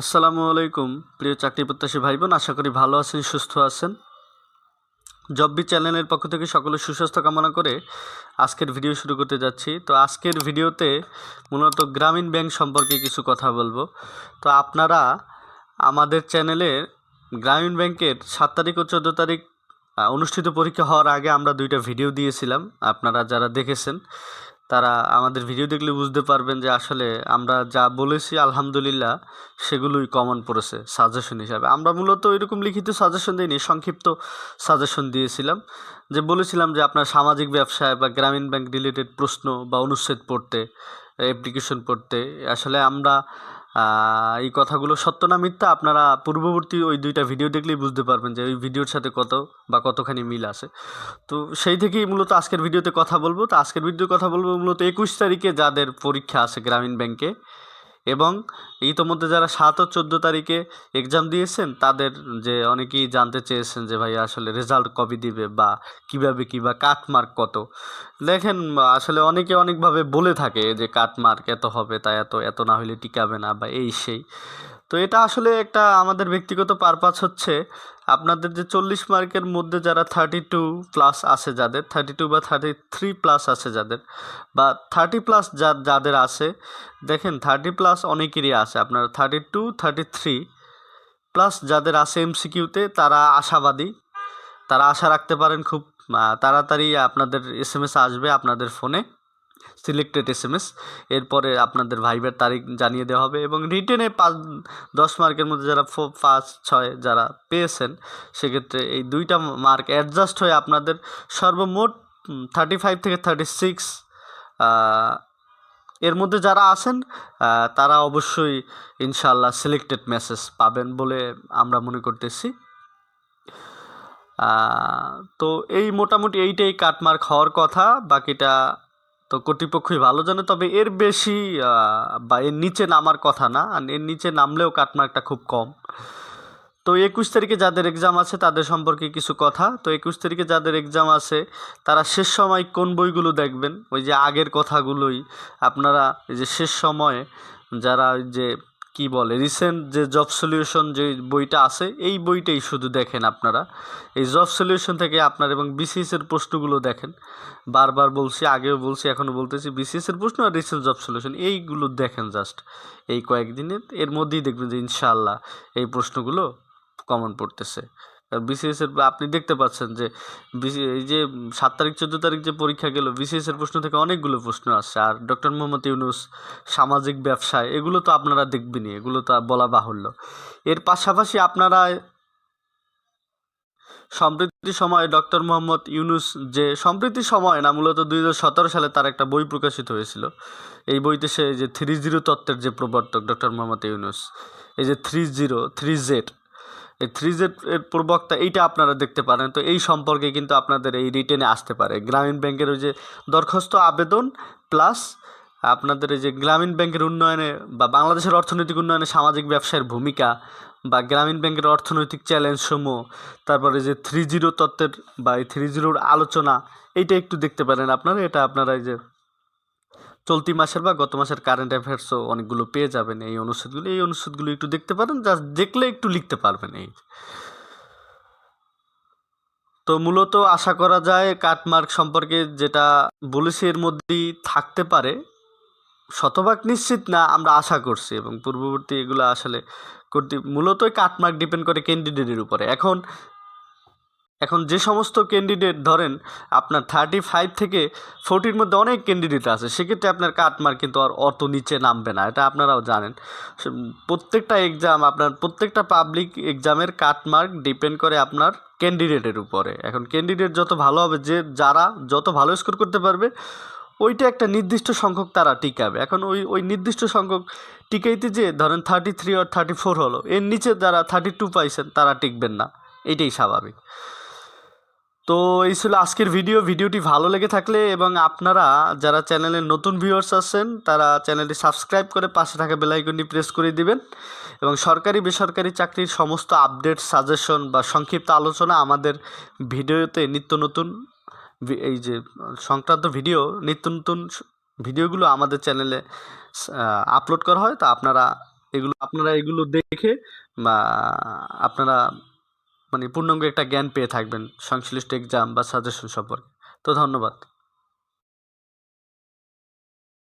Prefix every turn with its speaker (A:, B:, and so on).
A: আসসালামু আলাইকুম, প্রিয় চাকরি প্রত্যাশী ভাই বোন আশা করি ভালো আছেন, সুস্থ আছেন। জব্বি চ্যানেলের পক্ষ থেকে সকলের সুস্বাস্থ্য কামনা করে আজকের ভিডিও শুরু করতে যাচ্ছি। তো আজকের ভিডিওতে মূলত গ্রামীণ ব্যাংক সম্পর্কে কিছু কথা বলব। তো আপনারা আমাদের চ্যানেলে গ্রামীণ ব্যাংকের সাত তারিখ ও চোদ্দ তারিখ অনুষ্ঠিত পরীক্ষা হওয়ার আগে আমরা দুইটা ভিডিও দিয়েছিলাম, আপনারা যারা দেখেছেন। তারা আমাদের ভিডিও দেখলে বুঝতে পারবেন যে আসলে আমরা যা বলেছি, আলহামদুলিল্লাহ, সেগুলোই কমন পড়েছে সাজেশন হিসাবে। আমরা মূলত এরকম লিখিত সাজেশন দিইনি, সংক্ষিপ্ত সাজেশন দিয়েছিলাম যে বলেছিলাম যে আপনার সামাজিক ব্যবসায় বা গ্রামীণ ব্যাংক রিলেটেড প্রশ্ন বা অনুচ্ছেদ পড়তে অ্যাপ্লিকেশন পড়তে, আসলে আমরা এই কথাগুলো সত্য না মিথ্যা? আপনারা পূর্ববর্তী ওই দুইটা ভিডিও দেখলেই বুঝতে পারবেন যে ওই ভিডিওর সাথে কত বা কতখানি মিল আছে। তো সেই থেকেই মূলত আজকের ভিডিওতে কথা বলব। তো আজকের ভিডিওতে কথা বলব মূলত একুশ তারিখে যাদের পরীক্ষা আছে গ্রামীণ ব্যাংকে এবং ইতোমধ্যে যারা সাত ও চোদ্দ তারিখে এক্সাম দিয়েছেন, তাদের যে অনেকেই জানতে চেয়েছেন যে ভাই আসলে রেজাল্ট কবে দিবে বা কীভাবে কী বা কাটমার্ক কত। দেখেন, আসলে অনেকে অনেকভাবে বলে থাকে যে কাটমার্ক এত হবে তা এত এত না হলে টিকাবে না বা এই সেই। তো এটা আসলে একটা আমাদের ব্যক্তিগত পারপাস হচ্ছে। আপনাদের যে চল্লিশ মার্কের মধ্যে যারা থার্টি টু প্লাস আছে যাদের থার্টি টু বা থার্টি থ্রি প্লাস আছে যাদের, বা থার্টি প্লাস যা, যাদের আছে, দেখেন থার্টি প্লাস অনেকেরই আছে। আপনার thirty two thirty three plus যাদের আছে এমসিকিউতে তারা আশাবাদী। তারা আশা রাখতে পারেন খুব তাড়াতাড়ি আপনাদের এস এম এস আসবে আপনাদের ফোনে সিলেক্টেড এস এম এস এরপরে আপনাদের ভাইবের তারিখ জানিয়ে দেওয়া হবে এবং রিটেনে পাঁচ, দশ মার্কের মধ্যে যারা পাঁচ ছয় যারা পেয়েছেন, সেক্ষেত্রে এই দুইটা মার্ক অ্যাডজাস্ট হয়ে আপনাদের সর্বমোট থার্টি ফাইভ থেকে থার্টি সিক্স এর মধ্যে যারা আছেন তারা অবশ্যই ইনশাল্লাহ সিলেক্টেড মেসেজ পাবেন বলে আমরা মনে করতেছি। তো এই মোটামুটি এইটাই কাটমার্ক হওয়ার কথা, বাকিটা তো কর্তৃপক্ষই ভালো জানে, তবে এর বেশি বা এর নিচে নামার কথা না, আর এর নিচে নামলেও কাটমার্কটা খুব কম। তো একুশ তারিখে যাদের এক্সাম আছে তাদের সম্পর্কে কিছু কথা। তো একুশ তারিখে যাদের এক্সাম আছে, তারা শেষ সময় কোন বইগুলো দেখবেন? ওই যে আগের কথাগুলোই। আপনারা এই যে শেষ সময়ে যারা ওই যে কি বলে রিসেন্ট যে জব সলিউশন যে বইটা আছে, এই বইটাই শুধু দেখেন আপনারা। এই জব সলিউশন থেকে আপনার এবং বিসিএসের প্রশ্নগুলো দেখেন। বারবার বলছি, আগেও বলছি, এখনও বলতেছি বিসিএসের প্রশ্ন আর রিসেন্ট জব সলিউশন এইগুলো দেখেন জাস্ট এই কয়েকদিনের, এর মধ্যেই দেখবেন যে ইনশাআল্লাহ এই প্রশ্নগুলো কমন পড়তেছে। বিসিএস এর আপনি দেখতে পাচ্ছেন যে এই যে সাত তারিখ, চোদ্দ তারিখ যে পরীক্ষা গেল বিসিএস এর প্রশ্ন থেকে অনেকগুলো প্রশ্ন আসছে। আর ডক্টর মোহাম্মদ ইউনুস, সামাজিক ব্যবসায়, এগুলো তো আপনারা দেখবেনই, এগুলো তো বলা বাহুল্য। এর পাশাপাশি আপনারা সম্প্রতি সময়ে ডক্টর মোহাম্মদ ইউনুস যে, সম্প্রতি সময় না, মূলত দুই হাজার সতেরো সালে তার একটা বই প্রকাশিত হয়েছিল। এই বইতে সে যে থ্রি জিরো তত্ত্বের যে প্রবর্তক ডক্টর মোহাম্মদ ইউনুস, এই যে three zero, three Z three Z এর প্রবক্তা এইটা আপনারা দেখতে পারেন। তো এই সম্পর্কে কিন্তু আপনাদের এই রিটেনে আসতে পারে। গ্রামীণ ব্যাংকের ওই যে দরখাস্ত আবেদন প্লাস আপনাদের এই যে গ্রামীণ ব্যাংকের উন্নয়নে বা বাংলাদেশের অর্থনৈতিক উন্নয়নে সামাজিক ব্যবসায়ের ভূমিকা বা গ্রামীণ ব্যাংকের অর্থনৈতিক চ্যালেঞ্জ সমূহ, তারপরে যে থ্রি জিরো তত্ত্বের বা এই থ্রি জিরোর আলোচনা, এইটা একটু দেখতে পারেন আপনারা। এটা আপনারা এই যে চলতি মাসের বা গত মাসের কারেন্ট অ্যাফেয়ার্সও অনেকগুলো পেয়ে যাবেন এই অনুচ্ছেদগুলো। এই অনুচ্ছেদগুলো একটু দেখতে পারেন জাস্ট দেখলে একটু লিখতে পারবেন এই। তো মূলত আশা করা যায় কাটমার্ক সম্পর্কে যেটা বলেছি এর মধ্যেই থাকতে পারে। শতভাগ নিশ্চিত না, আমরা আশা করছি এবং পূর্ববর্তী এগুলো আসলে করতে মূলত কাটমার্ক ডিপেন্ড করে ক্যান্ডিডেটের উপরে। এখন এখন যে সমস্ত ক্যান্ডিডেট ধরেন আপনার থার্টি ফাইভ থেকে ফোরটির মধ্যে অনেক ক্যান্ডিডেট আছে, সেক্ষেত্রে আপনার কাটমার্ক কিন্তু আর অত নিচে নামবে না, এটা আপনারাও জানেন। প্রত্যেকটা এক্সাম আপনার প্রত্যেকটা পাবলিক এক্সামের কাটমার্ক ডিপেন্ড করে আপনার ক্যান্ডিডেটের উপরে। এখন ক্যান্ডিডেট যত ভালো হবে, যে যারা যত ভালো স্কোর করতে পারবে, ওইটা একটা নির্দিষ্ট সংখ্যক তারা টিকাবে। এখন ওই ওই নির্দিষ্ট সংখ্যক টিকাইতে যে ধরেন থার্টি থ্রি আর থার্টি ফোর হলো, এর নিচে যারা থার্টি টু পাইছেন, তারা টিকবেন না, এটাই স্বাভাবিক। তো এই ছিল আজকের ভিডিও ভিডিওটি ভালো লেগে থাকলে এবং আপনারা যারা চ্যানেলের নতুন ভিউয়ার্স আছেন তারা চ্যানেলটি সাবস্ক্রাইব করে পাশে থাকা বেলাইকনটি প্রেস করে দিবেন। এবং সরকারি, বেসরকারি চাকরির সমস্ত আপডেট সাজেশন বা সংক্ষিপ্ত আলোচনা আমাদের ভিডিওতে নিত্য নতুন এই যে সংক্রান্ত ভিডিও নিত্য নতুন ভিডিওগুলো আমাদের চ্যানেলে আপলোড করা হয়। তো আপনারা এগুলো আপনারা এগুলো দেখে বা আপনারা মানে পূর্ণাঙ্গ একটা জ্ঞান পেয়ে থাকবেন সংশ্লিষ্ট এক্সাম বা সাজেশন সম্পর্কে। তো ধন্যবাদ।